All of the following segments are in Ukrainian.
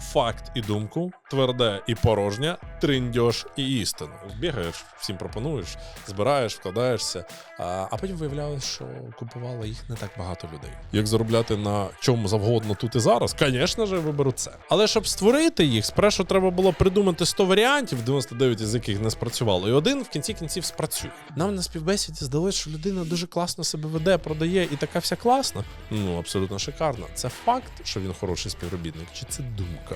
факт і думку, тверде і порожнє, триндьош і істину. Бігаєш, всім пропонуєш, збираєш, вкладаєшся, а, а потім виявляєш, що купувало їх не так багато людей. Як заробляти на чому завгодно тут і зараз, звісно ж, виберу це. Але щоб створити їх, спершу треба було придумати 100 варіантів, 99 із яких не спрацювало, і один в кінці кінців спрацює. Нам на співбесіді здалося, що людина дуже класно себе веде, продає і така вся класна. Ну абсолютно шикарна. Це факт, що він хороший співробітник, чи це думка?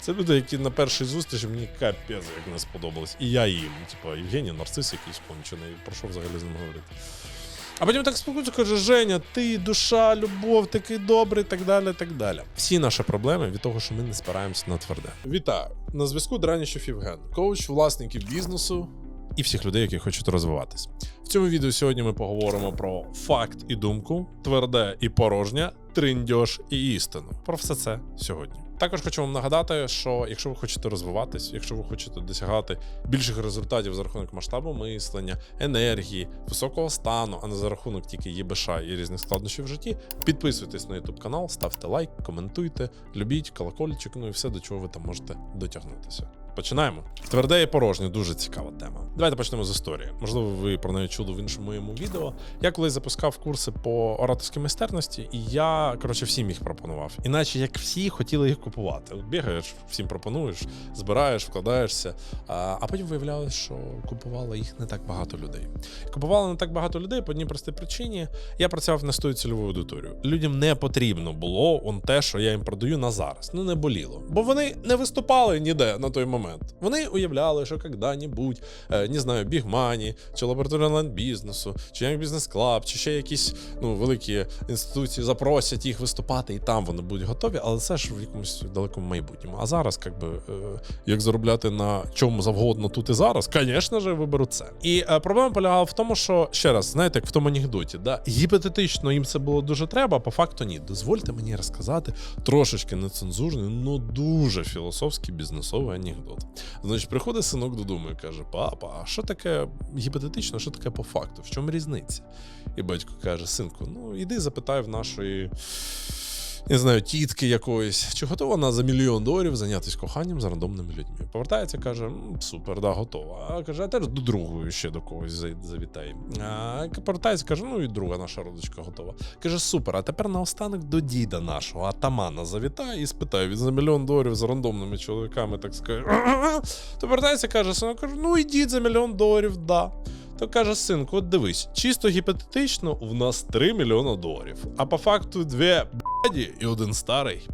Це люди, які на першій зустрічі мені капець як не сподобались. І я їм. Типа Євгеній нарцис якийсь кончений. Про що взагалі з ним говорити? А потім так спілкуються, каже, Женя, ти душа, любов, такий добрий, так далі. так далі. Всі наші проблеми від того, що ми не спираємося на тверде. Вітаю! На зв'язку Драніщев Євген, коуч власників бізнесу і всіх людей, які хочуть розвиватись. В цьому відео сьогодні ми поговоримо про факт і думку, тверде і порожнє, триндьош і істину. Про все це сьогодні. Також хочу вам нагадати, що якщо ви хочете розвиватись, якщо ви хочете досягати більших результатів за рахунок масштабу мислення, енергії, високого стану, а не за рахунок тільки ЄБШ і різних складнощів в житті, підписуйтесь на YouTube канал, ставте лайк, коментуйте, любіть колокольчик, ну і все, до чого ви там можете дотягнутися. Починаємо. Тверде і порожнє дуже цікава тема. Давайте почнемо з історії. Можливо, ви про неї чули в іншому моєму відео. Я колись запускав курси по ораторській майстерності, і я коротше всім їх пропонував. Іначе як всі хотіли їх купувати. Бігаєш, всім пропонуєш, збираєш, вкладаєшся, а, а потім виявляєш, що купувало їх не так багато людей. Купувало не так багато людей по одній простій причині. Я працював на стою цільову аудиторію. Людям не потрібно було он те, що я їм продаю на зараз. Ну не боліло. Бо вони не виступали ніде на той момент. Вони уявляли, що коли-небудь, е, не знаю, бігмані, чи лабораторія онлайн-бізнесу, чи як бізнес клаб, чи ще якісь ну, великі інституції запросять їх виступати, і там вони будуть готові, але це ж в якомусь далекому майбутньому. А зараз, як би, е, як заробляти на чому завгодно тут і зараз, звісно ж, виберу це. І е, проблема полягала в тому, що ще раз, знаєте, як в тому анекдоті, да, гіпотетично їм це було дуже треба, а по факту ні. Дозвольте мені розказати трошечки нецензурний, ну дуже філософський бізнесовий анекдот. Значить, приходить синок додому і каже: Папа, а що таке гіпотетично, що таке по факту? В чому різниця? І батько каже: Синку, ну іди запитай в нашої. Не знаю, тітки якоїсь, чи готова вона за мільйон доларів зайнятися коханням з рандомними людьми. Повертається, каже: супер, да, готова. А каже, а теж до другої ще до когось завітай. А повертається, каже, ну і друга наша родичка готова. Каже, супер, а тепер наостанок до діда нашого, атамана завітай і спитає, він за мільйон доларів з рандомними чоловіками, так скаже. То повертається, каже, синок, каже, ну і дід за мільйон доларів, да. То каже синку, от дивись, чисто гіпотетично, в нас 3 мільйона доларів. А по факту дві баді і один старий.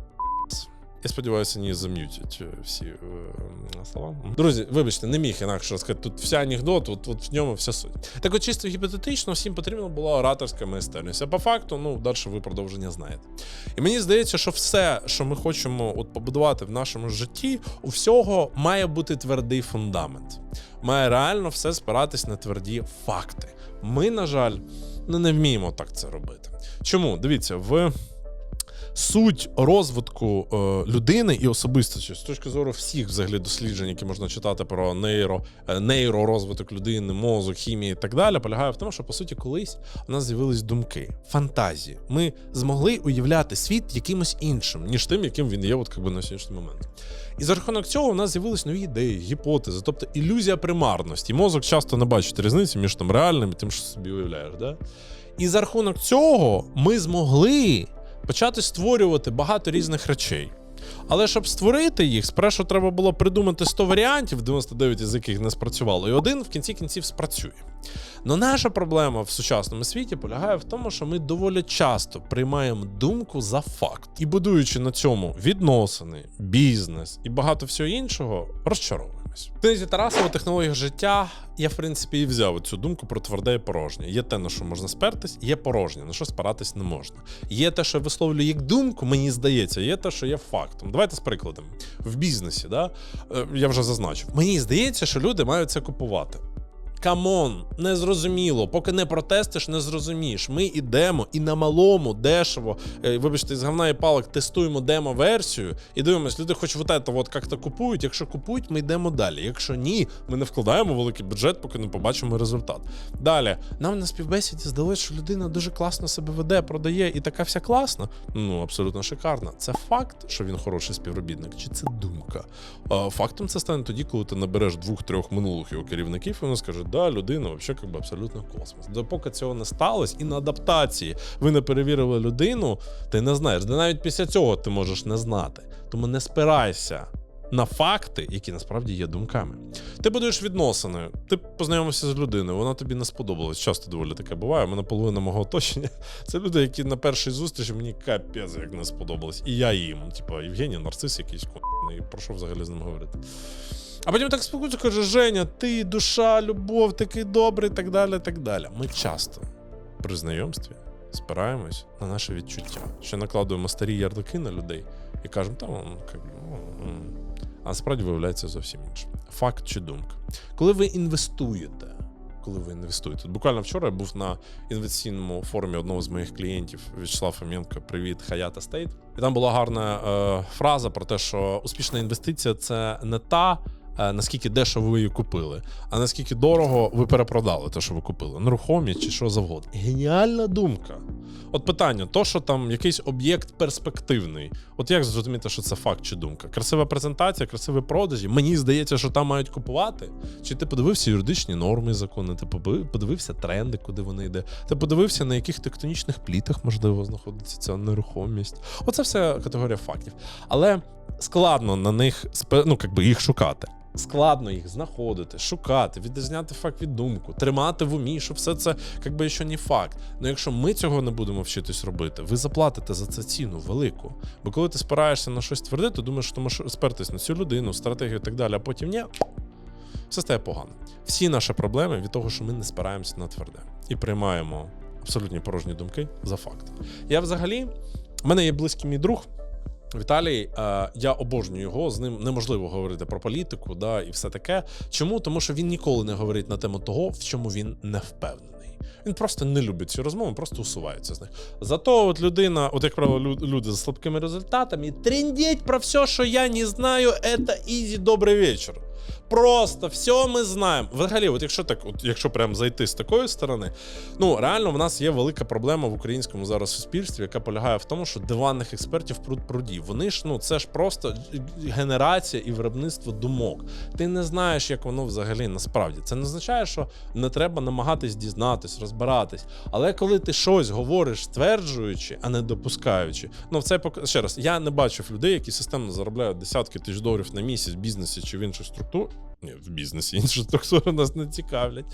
Я сподіваюся, не зам'ютять е, всі е, слова. Друзі, вибачте, не міг інакше розказати. Тут вся анекдот, от, от в ньому вся суть. Так от чисто гіпотетично всім потрібна була ораторська майстерність. А по факту, ну, далі ви продовження знаєте. І мені здається, що все, що ми хочемо от побудувати в нашому житті, у всього має бути твердий фундамент. Має реально все спиратись на тверді факти. Ми, на жаль, ну, не вміємо так це робити. Чому? Дивіться, в суть розвитку е, людини і особистості з точки зору всіх взагалі досліджень, які можна читати про нейро, е, нейророзвиток людини, мозок, хімії і так далі, полягає в тому, що по суті колись у нас з'явились думки, фантазії. Ми змогли уявляти світ якимось іншим, ніж тим, яким він є, от якби на сьогоднішній момент. І за рахунок цього у нас з'явились нові ідеї, гіпотези, тобто ілюзія примарності. Мозок часто не бачить різниці між там реальним і тим, що собі уявляєш. Да? І за рахунок цього ми змогли почати створювати багато різних речей. Але щоб створити їх, спершу треба було придумати 100 варіантів, 99 із яких не спрацювало, і один в кінці кінців спрацює. Но наша проблема в сучасному світі полягає в тому, що ми доволі часто приймаємо думку за факт і, будуючи на цьому відносини, бізнес і багато всього іншого, розчаровуємось. В книзі Тарасова технологія життя я, в принципі, і взяв цю думку про тверде і порожнє. Є те, на що можна спертись, є порожнє, на що спиратись не можна. Є те, що я висловлюю як думку, мені здається, є те, що є фактом. Давайте з прикладом. В бізнесі, да? е, я вже зазначив. Мені здається, що люди мають це купувати. Камон, незрозуміло. Поки не протестиш, не зрозумієш. Ми ідемо і на малому, дешево, е, вибачте, з говна і палок тестуємо демо-версію і дивимось, люди хоч вот это вот як-то купують. Якщо купують, ми йдемо далі. Якщо ні, ми не вкладаємо великий бюджет, поки не побачимо результат. Далі, нам на співбесіді здалося, що людина дуже класно себе веде, продає і така вся класна. Ну, абсолютно шикарна. Це факт, що він хороший співробітник, чи це думка? Фактом це стане тоді, коли ти набереш двох-трьох минулих його керівників, і вони скажуть, да, людина взагалі як би абсолютно космос. Допоки цього не сталося, і на адаптації ви не перевірили людину, ти не знаєш. Де навіть після цього ти можеш не знати. Тому не спирайся. На факти, які насправді є думками. Ти будуєш відносини, ти познайомився з людиною, вона тобі не сподобалась. Часто доволі таке буває. У мене половина мого оточення. Це люди, які на першій зустрічі мені капець як не сподобалось. І я їм. Типа, Євгеній, нарцис якийсь конний, про що взагалі з ним говорити. А потім так спілкуються, каже: Женя, ти душа, любов, такий добрий, так далі. так далі. Ми часто при знайомстві спираємось на наше відчуття, що накладуємо старі ярлики на людей і кажемо, та он, як, би, ну, м». а насправді виявляється зовсім інше. Факт чи думка. Коли ви інвестуєте, коли ви інвестуєте. Буквально вчора я був на інвестиційному форумі одного з моїх клієнтів В'ячеслав Фоменко, привіт, Хаята Стейт. І там була гарна е, фраза про те, що успішна інвестиція це не та. Е, Наскільки дешево ви її купили, а наскільки дорого ви перепродали те, що ви купили, нерухомість чи що завгодно. Геніальна думка. От питання: то, що там якийсь об'єкт перспективний. От як зрозуміти, що це факт чи думка? Красива презентація, красиві продажі. Мені здається, що там мають купувати. Чи ти подивився юридичні норми закони? Ти подивився тренди, куди вони йде? Ти подивився, на яких тектонічних плітах можливо знаходиться ця нерухомість? Оце все категорія фактів. Але складно на них ну, якби їх шукати. Складно їх знаходити, шукати, відрізняти факт від думку, тримати в умі, що все це якби ще не факт. Ну якщо ми цього не будемо вчитись робити, ви заплатите за це ціну велику. Бо коли ти спираєшся на щось тверде, ти думаєш, що ти можеш спертись на цю людину, стратегію і так далі, а потім ні, все стає погано. Всі наші проблеми від того, що ми не спираємося на тверде і приймаємо абсолютні порожні думки за факт. Я взагалі, в мене є близький мій друг. Віталій, е, я обожнюю його. З ним неможливо говорити про політику, да, і все таке. Чому? Тому що він ніколи не говорить на тему того, в чому він не впевнений. Він просто не любить ці розмови, просто усувається з них. Зато от людина, от як правило, люди з слабкими результатами, трендіть про все, що я не знаю, це ізі, добрий вечір. Просто все ми знаємо. Взагалі, от якщо так, от якщо прям зайти з такої сторони, ну реально в нас є велика проблема в українському зараз суспільстві, яка полягає в тому, що диванних експертів пруд пруді. Вони ж ну це ж просто генерація і виробництво думок. Ти не знаєш, як воно взагалі насправді. Це не означає, що не треба намагатись дізнатись, розбиратись. Але коли ти щось говориш, стверджуючи, а не допускаючи, ну це пок... ще раз, я не бачив людей, які системно заробляють десятки тисяч доларів на місяць в бізнесі чи в інших структурах. Ні, в бізнесі інші структури нас не цікавлять.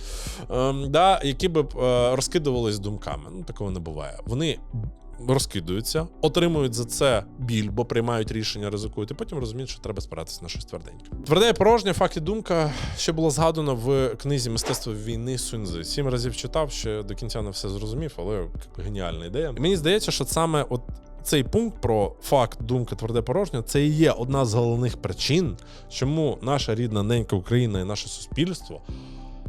Ем, да, які б е, розкидувались думками. Ну, такого не буває. Вони розкидуються, отримують за це біль, бо приймають рішення, ризикують, і потім розуміють, що треба спиратися на щось тверденьке. Тверде і порожнє, факт і думка ще було згадано в книзі Мистецтво війни Суньзи. Сім разів читав, ще до кінця не все зрозумів, але геніальна ідея. І мені здається, що саме от цей пункт про факт, думка, тверде порожнє, це і є одна з головних причин, чому наша рідна ненька Україна і наше суспільство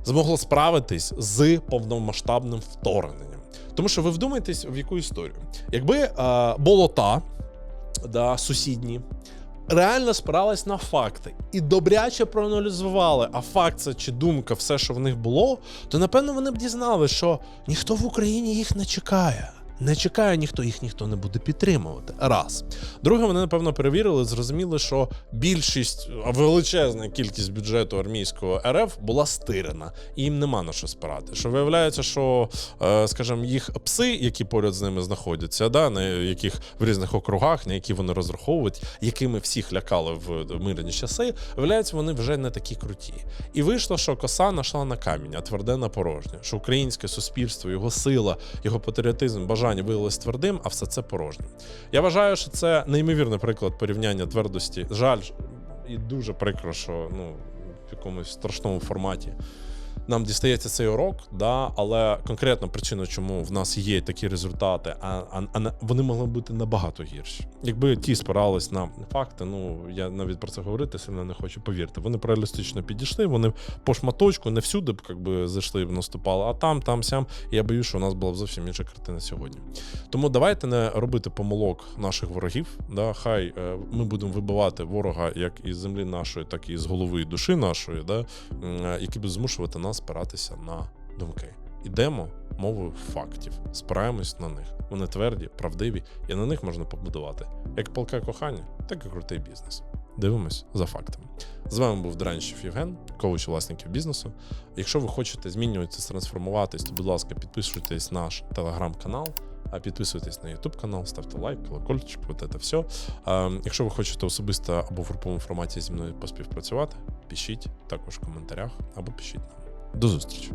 змогло справитись з повномасштабним вторгненням. Тому що ви вдумайтесь в яку історію. Якби е, болота да, сусідні реально спирались на факти і добряче проаналізували, а факт це чи думка, все, що в них було, то напевно вони б дізнали, що ніхто в Україні їх не чекає. Не чекає ніхто, їх ніхто не буде підтримувати. Раз. Друге, вони напевно перевірили, зрозуміли, що більшість, величезна кількість бюджету армійського РФ була стирена, і їм нема на що спирати. Що виявляється, що, е, скажімо, їх пси, які поряд з ними знаходяться, да, на яких в різних округах, на які вони розраховують, якими всіх лякали в мирні часи, виявляється, вони вже не такі круті. І вийшло, що коса нашла на камінь, а тверде на порожнє. Що українське суспільство, його сила, його патріотизм, бажання виявилось твердим, а все це порожнім. Я вважаю, що це неймовірний приклад порівняння твердості. Жаль, і дуже прикро, що ну, в якомусь страшному форматі нам дістається цей урок, да, але конкретна причина, чому в нас є такі результати, а, а, а вони могли бути набагато гірші. Якби ті спирались на факти, ну я навіть про це говорити сильно не хочу. Повірте, вони реалістично підійшли, вони по шматочку не всюди б як би зайшли б наступали, а там, там, сям. Я боюсь, що у нас була б зовсім інша картина сьогодні. Тому давайте не робити помилок наших ворогів. Да, хай е, ми будемо вибивати ворога як із землі нашої, так і з голови і душі нашої, да, е, які будуть змушувати нас спиратися на думки. Ідемо мовою фактів, спираємось на них. Вони тверді, правдиві, і на них можна побудувати як палке кохання, так і крутий бізнес. Дивимось за фактами. З вами був Дранщев Євген, коуч власників бізнесу. Якщо ви хочете змінюватися, трансформуватись, то, будь ласка, підписуйтесь на наш телеграм-канал. А підписуйтесь на YouTube канал, ставте лайк, колокольчик, вот це все. А, якщо ви хочете особисто або в груповому форматі зі мною поспівпрацювати, пишіть також в коментарях або пишіть нам. До зустрічі!